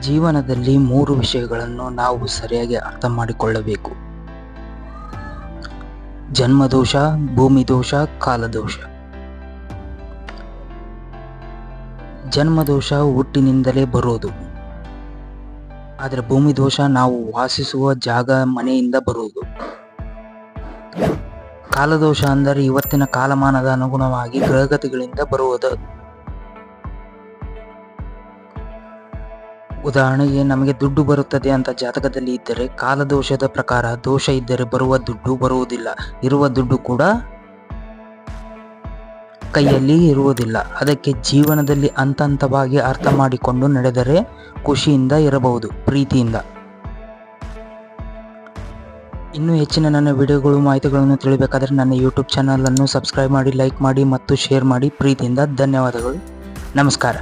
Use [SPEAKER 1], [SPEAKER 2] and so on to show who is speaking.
[SPEAKER 1] ಜೀವನದಲ್ಲಿ ಮೂರು ವಿಷಯಗಳನ್ನು ನಾವು ಸರಿಯಾಗಿ ಅರ್ಥ ಮಾಡಿಕೊಳ್ಳಬೇಕು. ಜನ್ಮದೋಷ ಭೂಮಿ ದೋಷ ಕಾಲದೋಷ. ಜನ್ಮದೋಷ ಹುಟ್ಟಿನಿಂದಲೇ ಬರೋದು. ಆದರೆ ಭೂಮಿ ದೋಷ ನಾವು ವಾಸಿಸುವ ಜಾಗ ಮನೆಯಿಂದ ಬರುವುದು ಕಾಲದೋಷ ಅಂದರೆ ಇವತ್ತಿನ ಕಾಲಮಾನದ ಅನುಗುಣವಾಗಿ ಗ್ರಹಗತಿಗಳಿಂದ ಬರುವುದು. ಉದಾಹರಣೆಗೆ ನಮಗೆ ದುಡ್ಡು ಬರುತ್ತದೆ ಅಂತ ಜಾತಕದಲ್ಲಿ ಇದ್ದರೆ ಕಾಲದೋಷದ ಪ್ರಕಾರ ದೋಷ ಇದ್ದರೆ ಬರುವ ದುಡ್ಡು ಬರುವುದಿಲ್ಲ, ಇರುವ ದುಡ್ಡು ಕೂಡ ಕೈಯಲ್ಲಿ ಇರುವುದಿಲ್ಲ. ಅದಕ್ಕೆ ಜೀವನದಲ್ಲಿ ಹಂತ ಹಂತವಾಗಿ ಅರ್ಥ ಮಾಡಿಕೊಂಡು ನಡೆದರೆ ಖುಷಿಯಿಂದ ಇರಬಹುದು, ಪ್ರೀತಿಯಿಂದ. ಇನ್ನೂ ಹೆಚ್ಚಿನ ನನ್ನ ವಿಡಿಯೋಗಳು, ಮಾಹಿತಿಗಳನ್ನು ತಿಳಿಬೇಕಾದರೆ ನನ್ನ ಯೂಟ್ಯೂಬ್ ಚಾನಲನ್ನು ಸಬ್ಸ್ಕ್ರೈಬ್ ಮಾಡಿ ಲೈಕ್ ಮಾಡಿ ಮತ್ತು ಶೇರ್ ಮಾಡಿ. ಪ್ರೀತಿಯಿಂದ ಧನ್ಯವಾದಗಳು. ನಮಸ್ಕಾರ.